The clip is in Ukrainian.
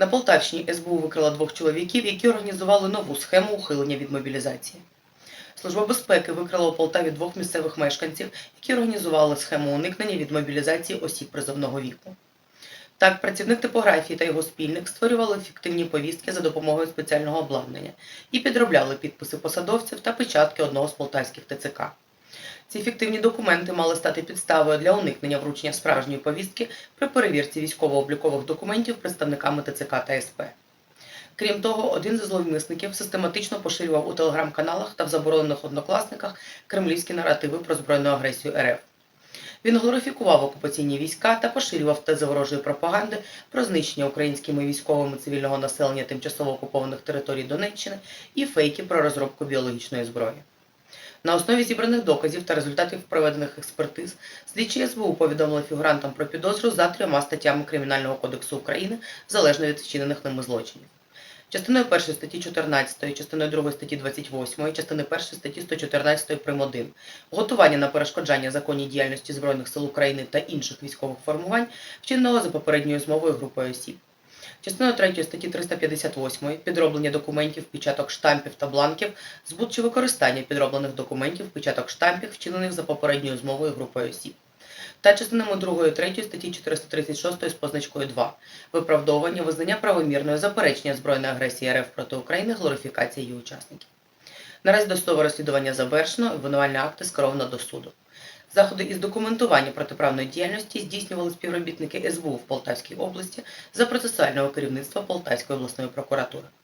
На Полтавщині СБУ викрила двох чоловіків, які організували нову схему ухилення від мобілізації. Служба безпеки викрила у Полтаві двох місцевих мешканців, які організували схему уникнення від мобілізації осіб призовного віку. Так, працівник типографії та його спільник створювали фіктивні повістки за допомогою спеціального обладнання і підробляли підписи посадовців та печатки одного з полтавських ТЦК. Ці фіктивні документи мали стати підставою для уникнення вручення справжньої повістки при перевірці військово-облікових документів представниками ТЦК та СП. Крім того, один зі зловмисників систематично поширював у телеграм-каналах та в заборонених однокласниках кремлівські наративи про збройну агресію РФ. Він глорифікував окупаційні війська та поширював тези ворожої пропаганди про знищення українськими військовими цивільного населення тимчасово окупованих територій Донеччини і фейки про розробку біологічної зброї. На основі зібраних доказів та результатів проведених експертиз слідчі СБУ повідомили фігурантам про підозру за трьома статтями Кримінального кодексу України залежно від вчинених ними злочинів. Частиною 1 статті 14, частиною 2 статті 28, частиною 1 статті 114 прим. 1 готування на перешкоджання законній діяльності Збройних сил України та інших військових формувань, вчиненого за попередньою змовою групою осіб. Частиною 3 статті 358 підроблення документів, печаток штампів та бланків, збут чи використання підроблених документів, печаток штампів, вчинених за попередньою змовою групою осіб. Та частинами 2 і 3 статті 436 з позначкою 2 виправдовування, визнання правомірної заперечення збройної агресії РФ проти України, глорифікація її учасників. Наразі досудове розслідування завершено, обвинувальні акти скеровано до суду. Заходи із документування протиправної діяльності здійснювали співробітники СБУ в Полтавській області за процесуального керівництва Полтавської обласної прокуратури.